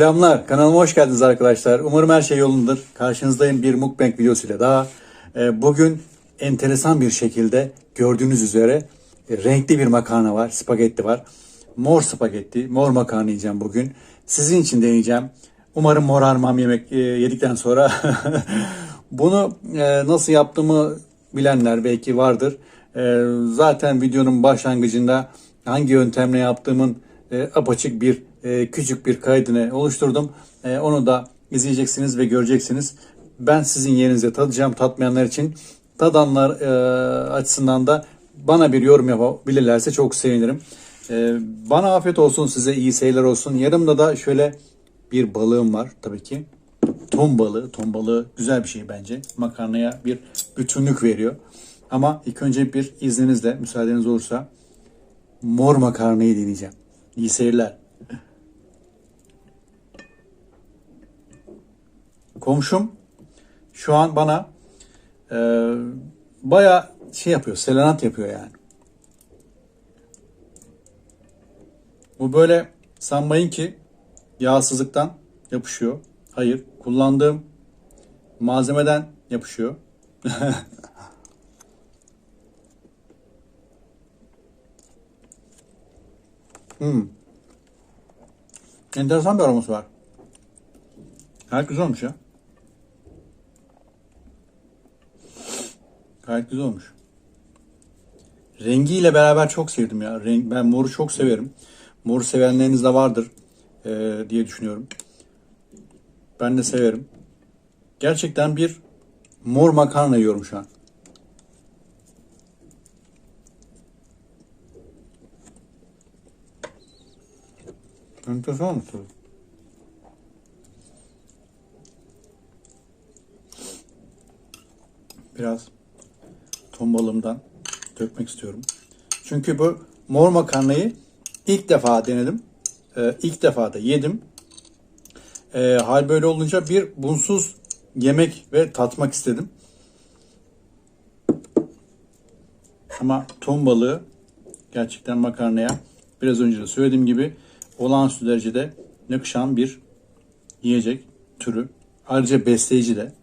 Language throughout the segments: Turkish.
Selamlar, kanalıma hoş geldiniz arkadaşlar. Umarım her şey yolundadır. Karşınızdayım bir mukbang videosuyla daha. Ee, Bugün enteresan bir şekilde gördüğünüz üzere e, renkli bir makarna var, spagetti var. Mor spagetti, mor makarna yiyeceğim bugün. Sizin için deneyeceğim. Umarım morarmam yemek e, yedikten sonra. Bunu e, nasıl yaptığımı bilenler belki vardır. Zaten videonun başlangıcında hangi yöntemle yaptığımın apaçık bir e, küçük bir kaydını oluşturdum. E, onu da izleyeceksiniz ve göreceksiniz. Ben sizin yerinize tadacağım tatmayanlar için. Tadanlar e, açısından da bana bir yorum yapabilirlerse çok sevinirim. Bana afiyet olsun size iyi seyirler olsun. Yanımda da şöyle bir balığım var tabii ki. Ton balığı, ton balığı güzel bir şey bence. Makarnaya bir bütünlük veriyor. Ama ilk önce bir izninizle, müsaadeniz olursa mor makarnayı deneyeceğim. İyi seyirler. Komşum şu an bana e, baya şey yapıyor, selenat yapıyor yani. Bu böyle sanmayın ki yağsızlıktan yapışıyor. Hayır, kullandığım malzemeden yapışıyor. Hmm. Enteresan bir aroması var. Güzel olmuş ya. Gayet güzel olmuş. Rengiyle beraber çok sevdim ya. Renk, ben moru çok severim. Moru sevenleriniz de vardır eee, diye düşünüyorum. Ben de severim. Gerçekten bir mor makarna yiyorum şu an. Enteresan olmuş tabii. Biraz ton balığımdan dökmek istiyorum. Çünkü bu mor makarnayı ilk defa denedim. Ee, ilk defa da yedim. Ee, hal böyle olunca bir bunsuz yemek ve tatmak istedim. Ama ton balığı gerçekten makarnaya biraz önce de söylediğim gibi olağanüstü derecede yakışan bir yiyecek türü. Ayrıca besleyici de.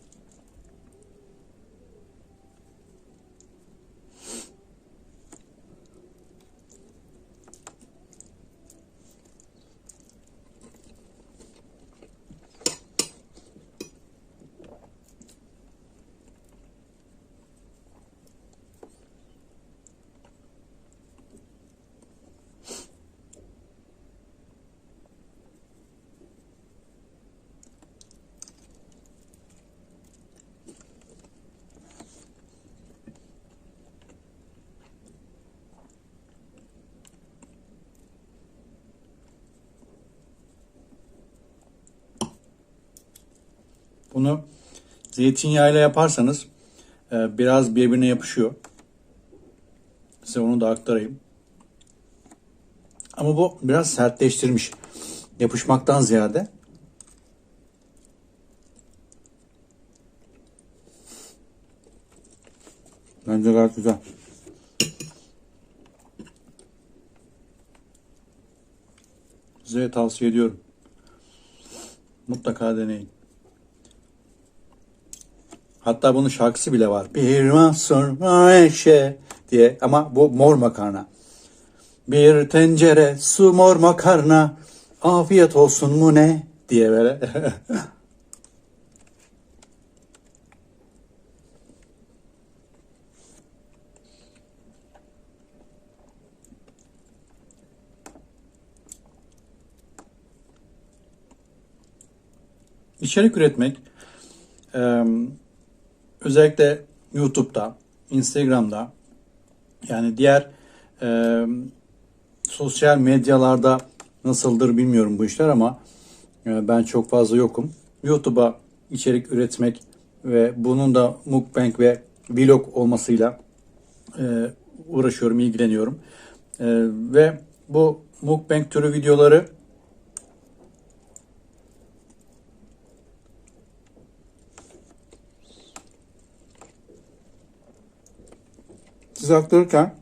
Bunu zeytinyağıyla yaparsanız e, biraz birbirine yapışıyor. Size onu da aktarayım. Ama bu biraz sertleştirmiş. Yapışmaktan ziyade. Bence gayet güzel. Size tavsiye ediyorum. Mutlaka deneyin. Hatta bunun şarkısı bile var. Bir mahsur Ayşe diye ama bu mor makarna. Bir tencere su mor makarna afiyet olsun mu ne diye böyle. İçerik üretmek özellikle YouTube'da, Instagram'da yani diğer e, sosyal medyalarda nasıldır bilmiyorum bu işler ama e, ben çok fazla yokum. YouTube'a içerik üretmek ve bunun da mukbang ve vlog olmasıyla e, uğraşıyorum, ilgileniyorum. E, ve bu mukbang türü videoları size aktarırken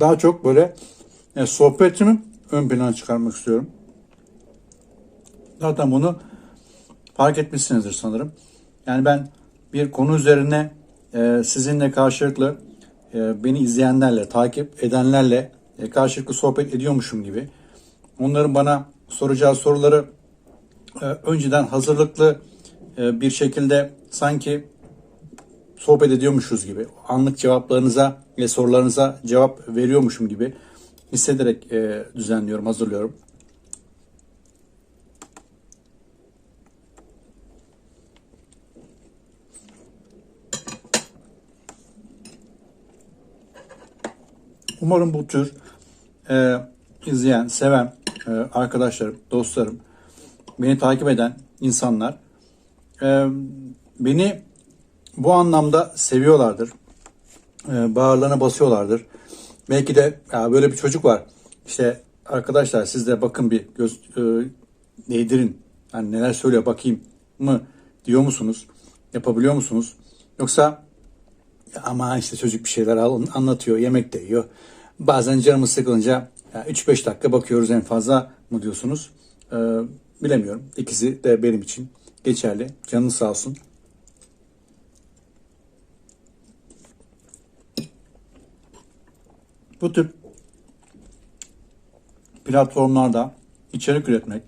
daha çok böyle e, sohbetimi ön plana çıkarmak istiyorum. Zaten bunu fark etmişsinizdir sanırım. Yani ben bir konu üzerine e, sizinle karşılıklı e, beni izleyenlerle, takip edenlerle e, karşılıklı sohbet ediyormuşum gibi. Onların bana soracağı soruları e, önceden hazırlıklı e, bir şekilde sanki sohbet ediyormuşuz gibi, anlık cevaplarınıza ve sorularınıza cevap veriyormuşum gibi hissederek e, düzenliyorum, hazırlıyorum. Umarım bu tür e, izleyen, seven e, arkadaşlarım, dostlarım, beni takip eden insanlar e, beni bu anlamda seviyorlardır. E, bağırlarına basıyorlardır. Belki de ya böyle bir çocuk var. İşte arkadaşlar siz de bakın bir göz e, değdirin. Yani neler söylüyor bakayım mı diyor musunuz? Yapabiliyor musunuz? Yoksa ama işte çocuk bir şeyler al- anlatıyor, yemek de yiyor. Bazen canımız sıkılınca ya 3-5 dakika bakıyoruz en fazla mı diyorsunuz? Ee, bilemiyorum. İkisi de benim için geçerli. Canınız sağ olsun. Bu tip platformlarda içerik üretmek,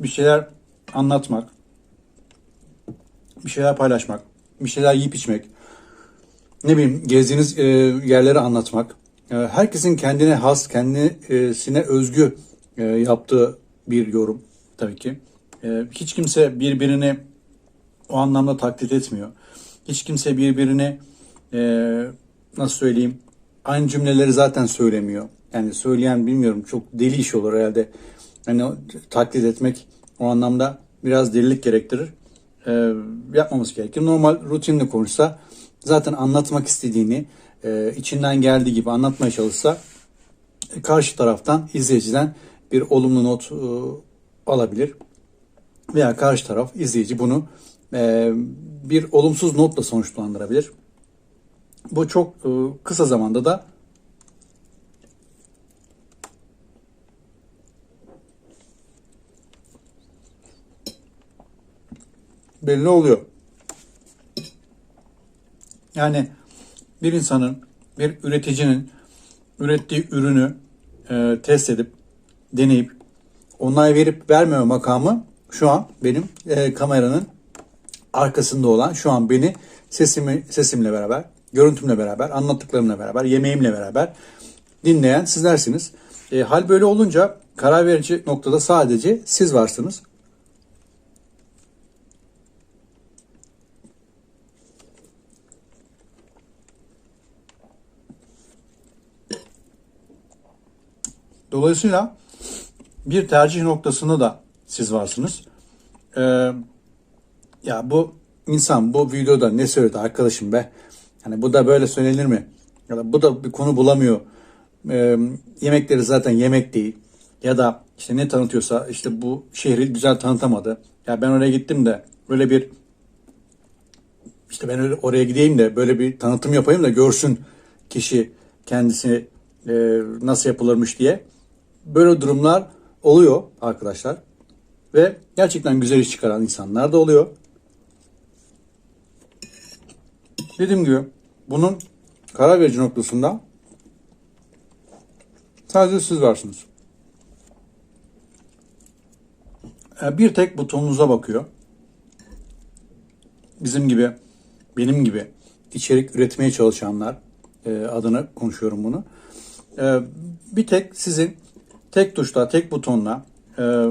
bir şeyler anlatmak, bir şeyler paylaşmak, bir şeyler yiyip içmek, ne bileyim gezdiğiniz e, yerleri anlatmak. E, herkesin kendine has, kendisine özgü e, yaptığı bir yorum tabii ki. Hiç kimse birbirini o anlamda taklit etmiyor. Hiç kimse birbirini nasıl söyleyeyim aynı cümleleri zaten söylemiyor. Yani söyleyen bilmiyorum çok deli iş olur herhalde. Hani taklit etmek o anlamda biraz delilik gerektirir. E, yapmamız gerekir. Normal rutinle konuşsa zaten anlatmak istediğini e, içinden geldiği gibi anlatmaya çalışsa e, karşı taraftan izleyiciden bir olumlu not e, alabilir veya karşı taraf izleyici bunu e, bir olumsuz notla sonuçlandırabilir. Bu çok e, kısa zamanda da belli oluyor. Yani bir insanın, bir üreticinin ürettiği ürünü e, test edip, deneyip, onay verip vermeme makamı şu an benim e, kameranın arkasında olan, şu an beni sesimi sesimle beraber, görüntümle beraber, anlattıklarımla beraber, yemeğimle beraber dinleyen sizlersiniz. E, hal böyle olunca karar verici noktada sadece siz varsınız. Dolayısıyla bir tercih noktasında da siz varsınız. Ee, ya bu insan bu videoda ne söyledi arkadaşım be? Hani bu da böyle söylenir mi? Ya da bu da bir konu bulamıyor. Ee, yemekleri zaten yemek değil. Ya da işte ne tanıtıyorsa işte bu şehri güzel tanıtamadı. Ya ben oraya gittim de böyle bir işte ben oraya gideyim de böyle bir tanıtım yapayım da görsün kişi kendisi e, nasıl yapılırmış diye. Böyle durumlar oluyor arkadaşlar. Ve gerçekten güzel iş çıkaran insanlar da oluyor. Dediğim gibi bunun karar verici noktasında sadece siz varsınız. E, Bir tek butonunuza bakıyor. Bizim gibi, benim gibi içerik üretmeye çalışanlar e, adına konuşuyorum bunu. E, Bir tek sizin tek tuşla, tek butonla e,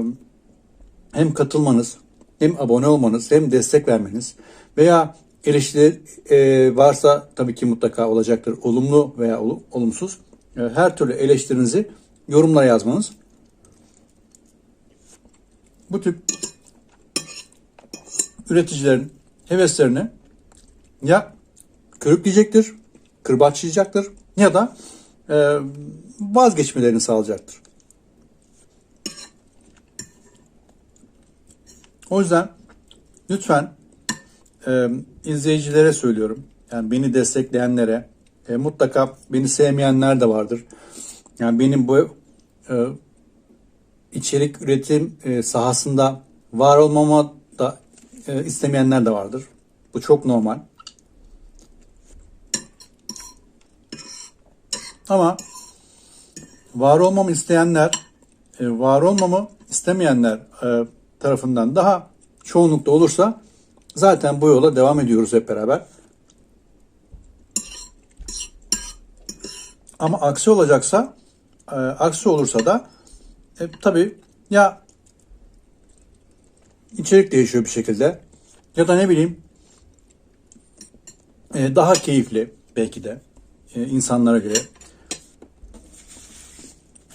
hem katılmanız, hem abone olmanız, hem destek vermeniz veya eleştiri e, varsa tabii ki mutlaka olacaktır. Olumlu veya ol- olumsuz. E, her türlü eleştirinizi yorumlara yazmanız. Bu tip üreticilerin heveslerini ya körükleyecektir, kırbaçlayacaktır ya da e, vazgeçmelerini sağlayacaktır. O yüzden lütfen e, izleyicilere söylüyorum. Yani beni destekleyenlere, e, mutlaka beni sevmeyenler de vardır. Yani benim bu e, içerik üretim e, sahasında var olmama da e, istemeyenler de vardır. Bu çok normal. Ama var olmamı isteyenler, e, var olmamı istemeyenler e, tarafından daha çoğunlukta olursa zaten bu yola devam ediyoruz hep beraber. Ama aksi olacaksa, e, aksi olursa da e, tabii ya içerik değişiyor bir şekilde ya da ne bileyim e, daha keyifli belki de e, insanlara göre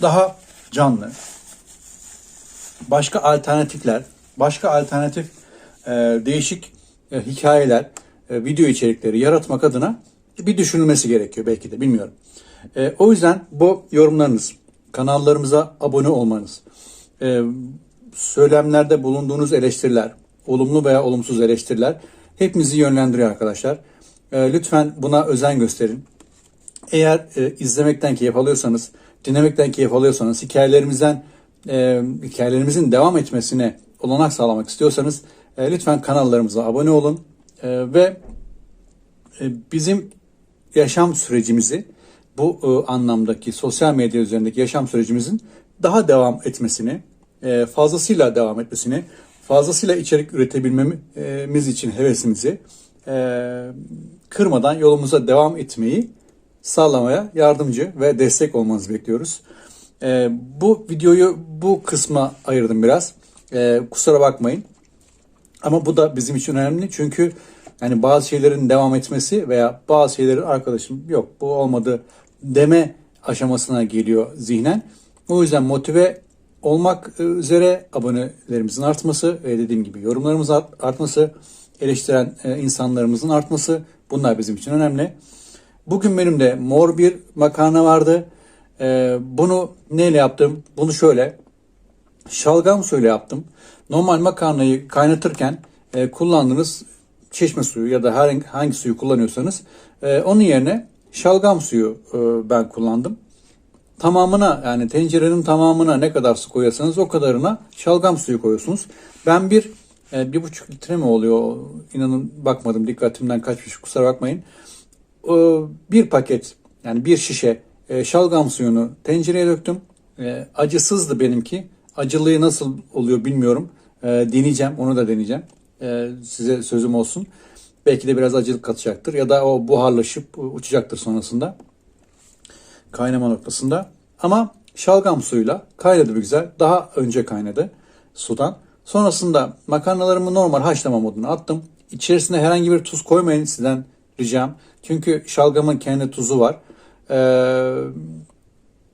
daha canlı başka alternatifler başka alternatif e, değişik e, hikayeler e, video içerikleri yaratmak adına bir düşünülmesi gerekiyor belki de bilmiyorum. E, o yüzden bu yorumlarınız kanallarımıza abone olmanız e, söylemlerde bulunduğunuz eleştiriler olumlu veya olumsuz eleştiriler hepimizi yönlendiriyor arkadaşlar. E, lütfen buna özen gösterin. Eğer e, izlemekten keyif alıyorsanız, dinlemekten keyif alıyorsanız, hikayelerimizden e, hikayelerimizin devam etmesine olanak sağlamak istiyorsanız e, lütfen kanallarımıza abone olun e, ve e, bizim yaşam sürecimizi bu e, anlamdaki sosyal medya üzerindeki yaşam sürecimizin daha devam etmesini, e, fazlasıyla devam etmesini, fazlasıyla içerik üretebilmemiz için hevesimizi e, kırmadan yolumuza devam etmeyi sağlamaya yardımcı ve destek olmanızı bekliyoruz. E, bu videoyu bu kısma ayırdım biraz. E, kusura bakmayın. Ama bu da bizim için önemli çünkü yani bazı şeylerin devam etmesi veya bazı şeylerin arkadaşım yok bu olmadı deme aşamasına geliyor zihnen. O yüzden motive olmak üzere abonelerimizin artması ve dediğim gibi yorumlarımızın artması, eleştiren e, insanlarımızın artması bunlar bizim için önemli. Bugün benim de mor bir makarna vardı. E, bunu neyle yaptım? Bunu şöyle şalgam suyuyla yaptım. Normal makarnayı kaynatırken e, kullandığınız çeşme suyu ya da herhangi hangi suyu kullanıyorsanız onun yerine şalgam suyu ben kullandım tamamına yani tencerenin tamamına ne kadar su koyarsanız o kadarına şalgam suyu koyuyorsunuz. Ben bir e, bir buçuk litre mi oluyor? İnanın bakmadım dikkatimden kaçmış kusura bakmayın. E, bir paket yani bir şişe e, şalgam suyunu tencereye döktüm. E, acısızdı benimki. Acılığı nasıl oluyor bilmiyorum. E, deneyeceğim onu da deneyeceğim. E, size sözüm olsun. Belki de biraz acılık katacaktır ya da o buharlaşıp uçacaktır sonrasında kaynama noktasında. Ama şalgam suyuyla kaynadı bir güzel. Daha önce kaynadı sudan. Sonrasında makarnalarımı normal haşlama moduna attım. İçerisine herhangi bir tuz koymayın sizden ricam. Çünkü şalgamın kendi tuzu var. Ee,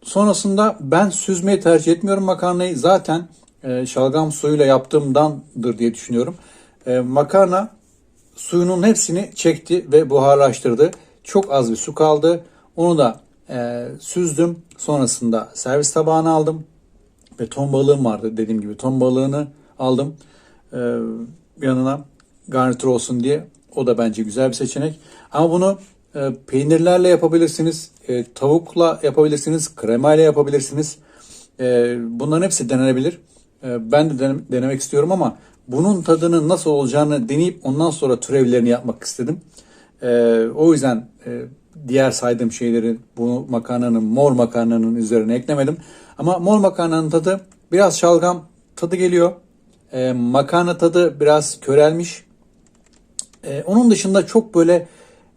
sonrasında ben süzmeyi tercih etmiyorum makarnayı. Zaten e, şalgam suyuyla yaptığımdandır diye düşünüyorum. E, makarna suyunun hepsini çekti ve buharlaştırdı. Çok az bir su kaldı. Onu da e, süzdüm. Sonrasında servis tabağına aldım. Ve ton balığım vardı dediğim gibi. Ton balığını aldım. E, yanına garnitür olsun diye. O da bence güzel bir seçenek. Ama bunu e, peynirlerle yapabilirsiniz. E, tavukla yapabilirsiniz. Kremayla yapabilirsiniz. E, bunların hepsi denenebilir. E, ben de denem, denemek istiyorum ama bunun tadının nasıl olacağını deneyip ondan sonra türevlerini yapmak istedim. E, o yüzden e, diğer saydığım şeyleri bu makarnanın mor makarnanın üzerine eklemedim. Ama mor makarnanın tadı biraz şalgam tadı geliyor. E, makarna tadı biraz körelmiş. E, onun dışında çok böyle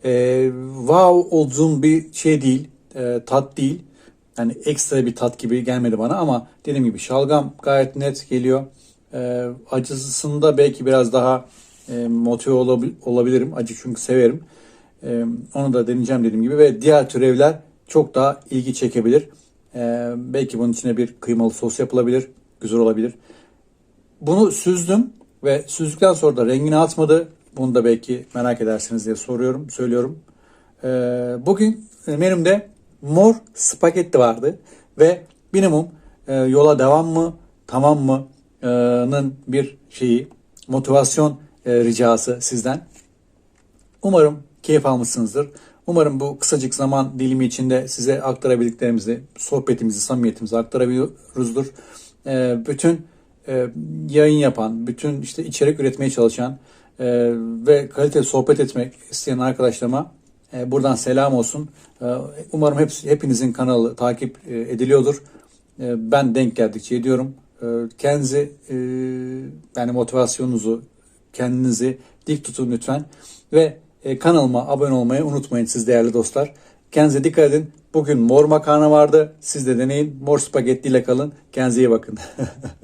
e, wow olduğum bir şey değil. E, tat değil. Yani ekstra bir tat gibi gelmedi bana ama dediğim gibi şalgam gayet net geliyor. E, acısında belki biraz daha e, motive olabilirim. Acı çünkü severim. Ee, onu da deneyeceğim dediğim gibi ve diğer türevler çok daha ilgi çekebilir. Ee, belki bunun içine bir kıymalı sos yapılabilir. Güzel olabilir. Bunu süzdüm ve süzdükten sonra da rengini atmadı. Bunu da belki merak edersiniz diye soruyorum, söylüyorum. Ee, bugün menümde mor spagetti vardı ve minimum e, yola devam mı, tamam mı nın bir şeyi, motivasyon e, ricası sizden. Umarım keyif almışsınızdır. Umarım bu kısacık zaman dilimi içinde size aktarabildiklerimizi, sohbetimizi, samimiyetimizi aktarabiliyoruzdur. e, bütün e, yayın yapan, bütün işte içerik üretmeye çalışan e, ve kaliteli sohbet etmek isteyen arkadaşlarıma e, buradan selam olsun. E, umarım hepsi, hepinizin kanalı takip e, ediliyordur. E, ben denk geldikçe ediyorum. E, kendinizi e, yani motivasyonunuzu kendinizi dik tutun lütfen ve e, kanalıma abone olmayı unutmayın siz değerli dostlar. Kendinize dikkat edin. Bugün mor makarna vardı. Siz de deneyin. Mor spagettiyle kalın. Kendinize iyi bakın.